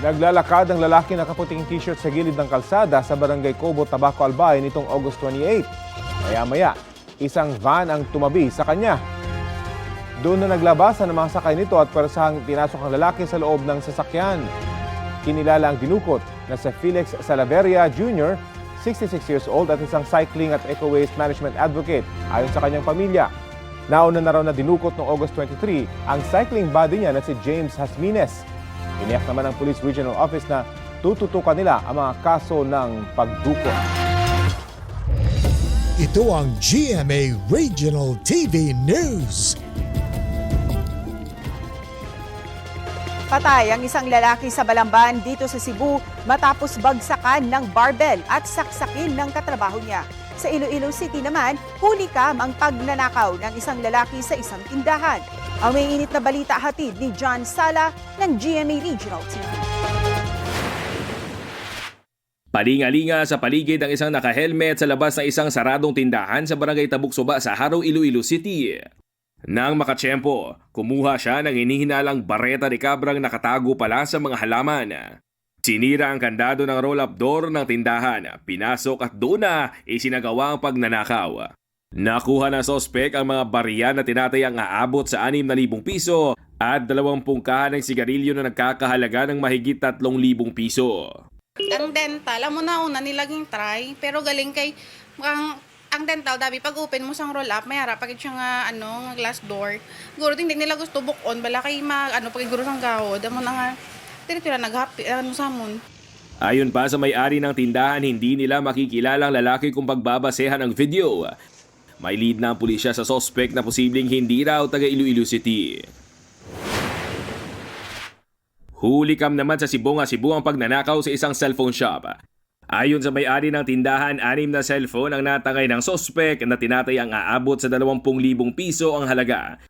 Naglalakad ang lalaki na kaputing t-shirt sa gilid ng kalsada sa barangay Cobo, Tabaco, Albay nitong August 28. Maya-maya, isang van ang tumabi sa kanya. Doon na naglabasan ang mga sakay nito at parasahang pinasok ang lalaki sa loob ng sasakyan. Kinilala ang dinukot na sa Felix Salaveria Jr., 66 years old at isang cycling at eco waste management advocate ayon sa kanyang pamilya. Nauna na raw na dinukot noong August 23 ang cycling body niya na si James Hasmines. Iniyak naman ng Police Regional Office na tututukan nila ang mga kaso ng pagdukot. Ito ang GMA Regional TV News. Patay ang isang lalaki sa Balamban dito sa Cebu matapos bagsakan ng barbell at saksakin ng katrabaho niya. Sa Iloilo City naman, huli kam ang pagnanakaw ng isang lalaki sa isang tindahan. Ang may init na balita hatid ni John Sala ng GMA Regional TV. Palingalinga sa paligid ang isang naka-helmet sa labas ng isang saradong tindahan sa barangay Tabuksoba sa Haro, Iloilo City. Nang makatsyempo, kumuha siya ng inihinalang bareta de kabrang nakatago pala sa mga halaman. Sinira ang kandado ng roll-up door ng tindahan, pinasok at doon na isinagawa ang pagnanakaw. Nakuha ng sospek ang mga barya na tinatayang aabot sa 6,000 piso at 20 kahan ng sigarilyo na nagkakahalaga ng mahigit 3,000 piso. Ang dental, amo na una nilaging try, pero galing kay ang ang dental dabi pag open mo sang roll up may harap pagit siya nga ano glass door guro din nila gusto bukon bala kay mag ano pag guro sang gawod amo na nga tira naghappy ano samon Ayon pa sa may-ari ng tindahan, hindi nila makikilalang lalaki kung pagbabasehan ang video. May lead na ang pulisya sa sospek na posibleng hindi raw taga Iloilo City. Huli kam naman sa Sibonga Cebu ang pagnanakaw sa isang cellphone shop. Ayon sa may-ari ng tindahan, anim na cellphone ang natangay ng sospek na tinatayang aabot sa 20,000 piso ang halaga.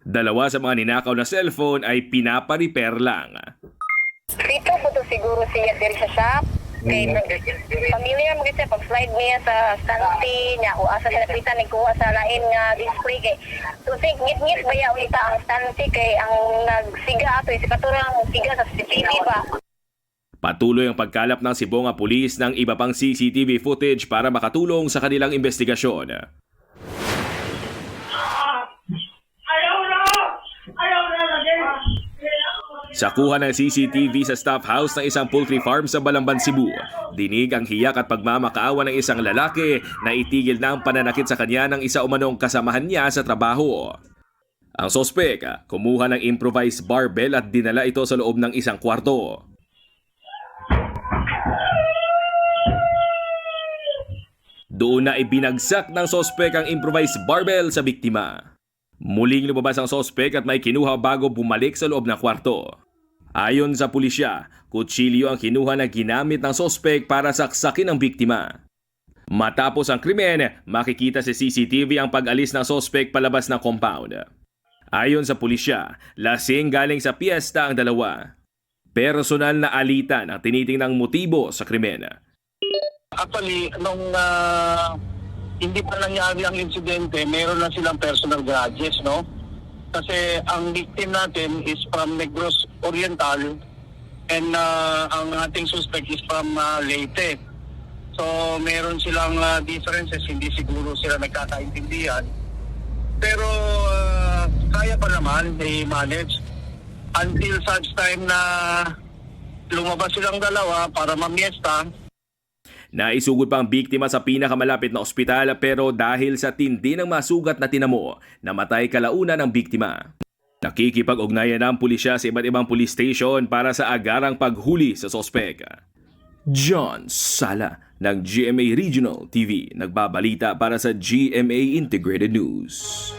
Dalawa sa mga ninakaw na cellphone ay pinapa-repair lang. Dito po to siguro siya diri sa shop. Kay pamilya mo kasi pag slide niya sa stanti niya o asa sila kita ni kuha sa lain nga display kay to think ngit-ngit baya ulita ang stanti kay ang nagsiga ato si katurang siga sa CCTV ba. Patuloy ang pagkalap ng Sibonga Police ng iba pang CCTV footage para makatulong sa kanilang investigasyon. Sa kuha ng CCTV sa staff house ng isang poultry farm sa Balamban, Cebu, dinig ang hiyak at pagmamakaawa ng isang lalaki na itigil na ang pananakit sa kanya ng isa umanong kasamahan niya sa trabaho. Ang sospek, kumuha ng improvised barbell at dinala ito sa loob ng isang kwarto. Doon na ibinagsak ng sospek ang improvised barbell sa biktima. Muling lumabas ang sospek at may kinuha bago bumalik sa loob ng kwarto. Ayon sa pulisya, kutsilyo ang kinuha na ginamit ng sospek para saksakin ang biktima. Matapos ang krimen, makikita sa CCTV ang pag-alis ng sospek palabas ng compound. Ayon sa pulisya, lasing galing sa piyesta ang dalawa. Personal na alitan ang tinitingnang motibo sa krimen. Actually, nung ah, hindi pa nangyari ang insidente, meron na silang personal grudges, no? Kasi ang victim natin is from Negros Oriental and ah, ang ating suspect is from ah, Leyte. So, meron silang ah, differences, hindi siguro sila nagkakaintindihan. Pero ah, kaya pa naman, they manage until such time na lumabas silang dalawa para mamiesta, Naisugod pa ang biktima sa pinakamalapit na ospital pero dahil sa tindi ng masugat na tinamo, namatay kalaunan ang biktima. Nakikipag-ugnayan ang pulisya sa iba't ibang police station para sa agarang paghuli sa sospek. John Sala ng GMA Regional TV nagbabalita para sa GMA Integrated News.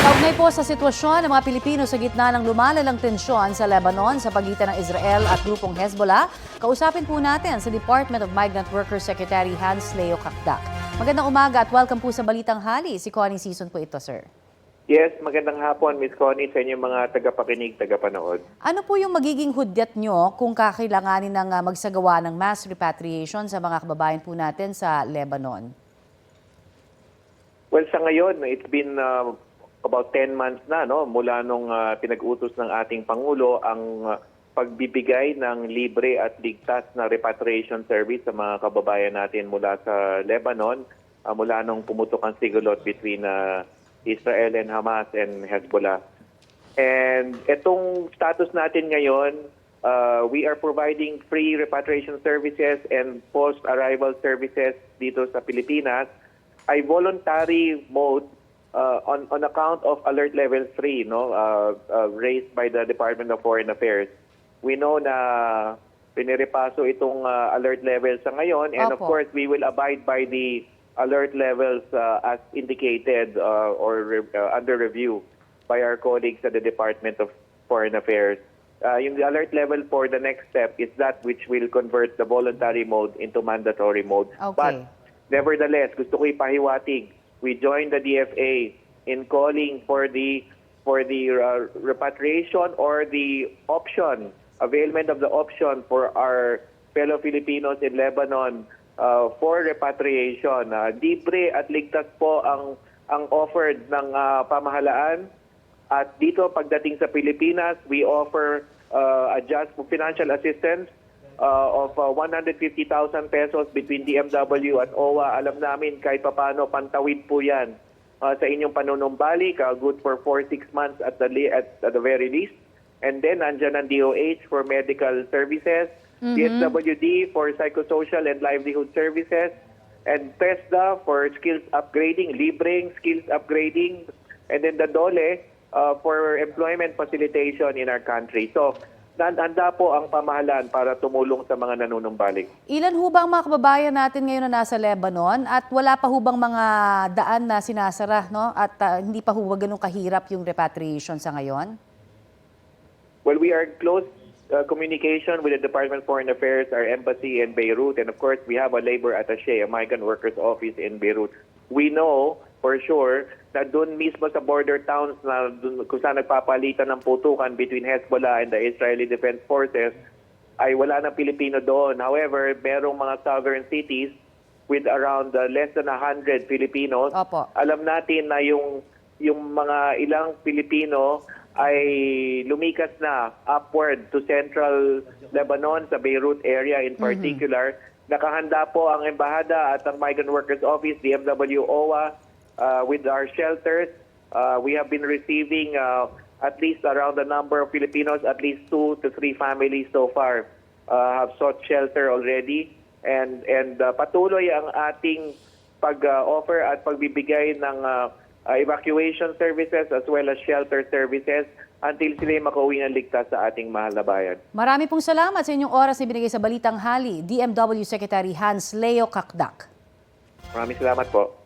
Kaugnay po sa sitwasyon ng mga Pilipino sa gitna ng lumalalang tensyon sa Lebanon sa pagitan ng Israel at grupong Hezbollah, kausapin po natin sa Department of Migrant Workers Secretary Hans Leo Kakdak. Magandang umaga at welcome po sa Balitang Hali. Si Connie Season po ito, sir. Yes, magandang hapon, Miss Connie, sa inyong mga tagapakinig, tagapanood. Ano po yung magiging hudyat nyo kung kakailanganin ng ah, magsagawa ng mass repatriation sa mga kababayan po natin sa Lebanon? Well, sa ngayon, it's been uh, about 10 months na no mula nung uh, pinag-utos ng ating pangulo ang uh, pagbibigay ng libre at ligtas na repatriation service sa mga kababayan natin mula sa Lebanon ah, mula nung pumutok ang sigulot between ah, Israel and Hamas and Hezbollah. And itong status natin ngayon, uh, we are providing free repatriation services and post-arrival services dito sa Pilipinas ay voluntary mode uh, on on account of alert level 3 no uh, uh, raised by the Department of Foreign Affairs. We know na pinirepaso itong uh, alert level sa ngayon and of Opo. course we will abide by the alert levels uh, as indicated uh, or re- uh, under review by our colleagues at the Department of Foreign Affairs. Uh, yung the alert level for the next step is that which will convert the voluntary mode into mandatory mode. Okay. But nevertheless, gusto ko ipahiwatig, we joined the DFA in calling for the for the uh, repatriation or the option, availment of the option for our fellow Filipinos in Lebanon uh, for repatriation. Uh, libre at ligtas po ang ang offered ng uh, pamahalaan at dito pagdating sa Pilipinas, we offer uh, adjust financial assistance uh, of uh, 150,000 pesos between DMW at OWA. Alam namin kahit papano pantawid po 'yan uh, sa inyong panunumbalik, uh, good for 4-6 months at the at, at the very least. And then andyan ang DOH for medical services, DSWD for psychosocial and livelihood services, and TESDA for skills upgrading, libreng skills upgrading, and then the DOLE uh, for employment facilitation in our country. So, handa po ang pamahalaan para tumulong sa mga nanunumbalik. Ilan ho ba ang mga kababayan natin ngayon na nasa Lebanon at wala pa ho bang mga daan na sinasara no? at ah, hindi pa ho ba ganun kahirap yung repatriation sa ngayon? Well, we are close uh, communication with the Department of Foreign Affairs, our embassy in Beirut, and of course, we have a labor attaché, a migrant workers office in Beirut. We know for sure na doon mismo sa border towns na dun, kung saan nagpapalitan ng putukan between Hezbollah and the Israeli Defense Forces, ay wala ng Pilipino doon. However, merong mga southern cities with around uh, less than 100 Filipinos. Opo. Alam natin na yung yung mga ilang Pilipino ay lumikas na upward to central Lebanon sa Beirut area in particular. Nakahanda po ang embahada at ang Migrant Workers Office, DMW OWA, uh, with our shelters. Uh, we have been receiving uh, at least around the number of Filipinos, at least two to three families so far uh, have sought shelter already. And, and uh, patuloy ang ating pag-offer at pagbibigay ng uh, uh, evacuation services as well as shelter services until sila makauwi ng ligtas sa ating mahal na bayan. Marami pong salamat sa inyong oras na binigay sa Balitang Hali, DMW Secretary Hans Leo Kakdak. Maraming salamat po.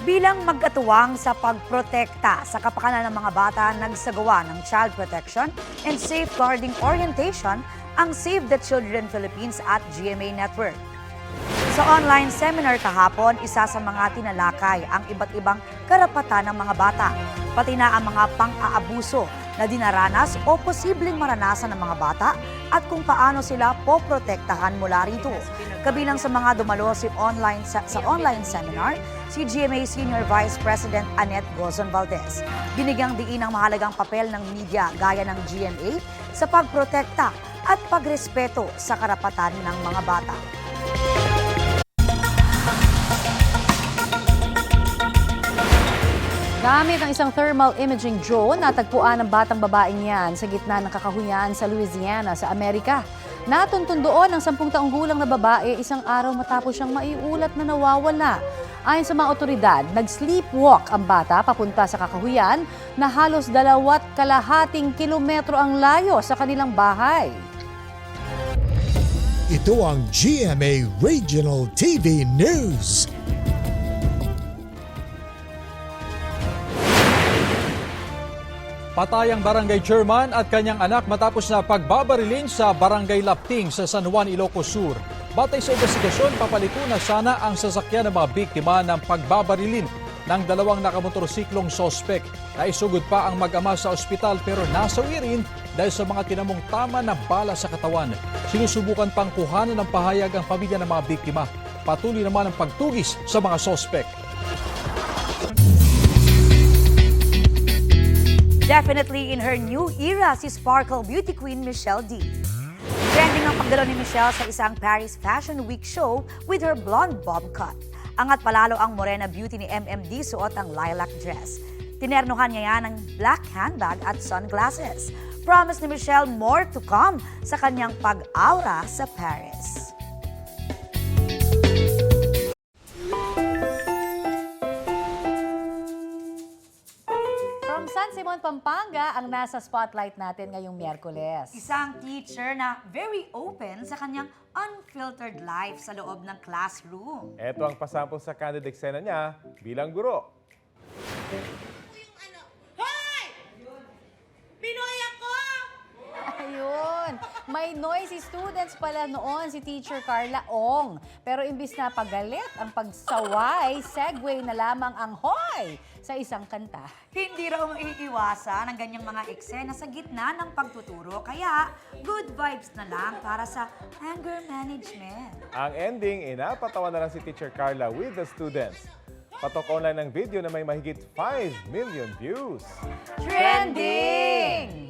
Bilang mag-atuwang sa pagprotekta sa kapakanan ng mga bata, nagsagawa ng Child Protection and Safeguarding Orientation ang Save the Children Philippines at GMA Network. Sa online seminar kahapon, isa sa mga tinalakay ang iba't ibang karapatan ng mga bata, pati na ang mga pang-aabuso na dinaranas o posibleng maranasan ng mga bata at kung paano sila poprotektahan mula rito. Kabilang sa mga dumalo si online sa, sa online seminar, si GMA Senior Vice President Annette Gozon Valdez. Binigyang diin ang mahalagang papel ng media gaya ng GMA sa pagprotekta at pagrespeto sa karapatan ng mga bata. Gamit ang isang thermal imaging drone, natagpuan ang batang babaeng yan sa gitna ng kakahuyan sa Louisiana sa Amerika. Natuntun doon ang 10 taong gulang na babae isang araw matapos siyang maiulat na nawawala. Ayon sa mga otoridad, nag-sleepwalk ang bata papunta sa kakahuyan na halos dalawat kalahating kilometro ang layo sa kanilang bahay. Ito ang GMA Regional TV News. Patay ang barangay chairman at kanyang anak matapos na pagbabarilin sa barangay Lapting sa San Juan, Ilocos Sur. Batay sa investigasyon, papalito na sana ang sasakyan ng mga biktima ng pagbabarilin ng dalawang nakamotorsiklong sospek. Naisugod pa ang mag-ama sa ospital pero nasawi rin dahil sa mga tinamong tama na bala sa katawan. Sinusubukan pang kuhanan ng pahayag ang pamilya ng mga biktima. Patuloy naman ang pagtugis sa mga sospek. Definitely in her new era si Sparkle Beauty Queen Michelle D. Trending ang pagdalo ni Michelle sa isang Paris Fashion Week show with her blonde bob cut. Angat palalo ang morena beauty ni MMD suot ang lilac dress. Tinernuhan niya yan ng black handbag at sunglasses. Promise ni Michelle more to come sa kanyang pag-aura sa Paris. Simon, Pampanga, ang nasa spotlight natin ngayong Miyerkules. Isang teacher na very open sa kanyang unfiltered life sa loob ng classroom. Ito ang pasample sa candid eksena niya bilang guro. May noisy students pala noon si Teacher Carla Ong. Pero imbis na pagalit ang pagsaway, segue na lamang ang hoy sa isang kanta. Hindi raw maiiwasan ang ganyang mga eksena sa gitna ng pagtuturo. Kaya, good vibes na lang para sa anger management. Ang ending, inapatawa na lang si Teacher Carla with the students. Patok online ng video na may mahigit 5 million views. Trending!